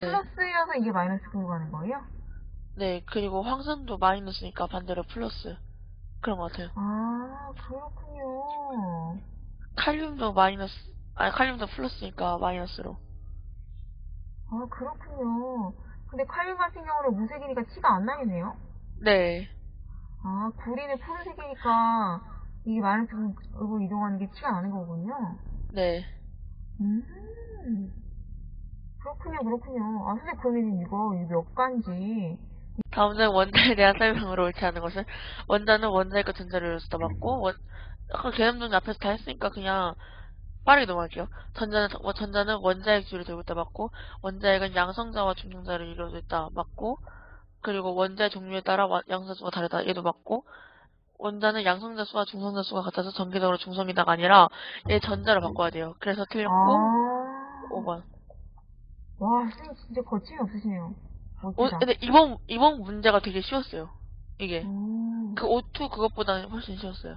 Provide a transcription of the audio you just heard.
플러스여서 이게 마이너스 가는 거예요? 네, 그리고 황산도 마이너스니까 반대로 플러스. 그런 것 같아요. 아, 그렇군요. 칼륨도 마이너스, 아니, 칼륨도 플러스니까 마이너스로. 아, 그렇군요. 근데 칼륨 같은 경우는 무색이니까 티가 안 나겠네요? 네. 아, 구리는 푸른색이니까 이게 마이너스로 이동하는 게 티가 나는 거군요. 네. 음. 그렇군요, 그렇군요. 아, 선생님, 그러면 이거 이몇 간지. 다음은 원자에 대한 설명으로 옳지 않은 것은 원자는 원자의과 전자를 쓰다 맞고 원, 아까 계산정리 앞에서 다 했으니까 그냥 빠르게 넘어갈게요. 전자는 원- 전자는 원자의 기술을 들고 있다 맞고 원자핵은 양성자와 중성자를 이루어져 있다 맞고 그리고 원자의 종류에 따라 와- 양성자 수가 다르다 얘도 맞고 원자는 양성자 수와 중성자 수가 같아서 전기적으로 중성이다가 아니라 얘 전자로 바꿔야 돼요. 그래서 틀렸고 아. 5번. 와, 선생님 진짜 거침이 없으시네요. 어, 멋지다. 근데 이번 이번 문제가 되게 쉬웠어요. 이게 음. 그 O2 그것보다는 훨씬 쉬웠어요.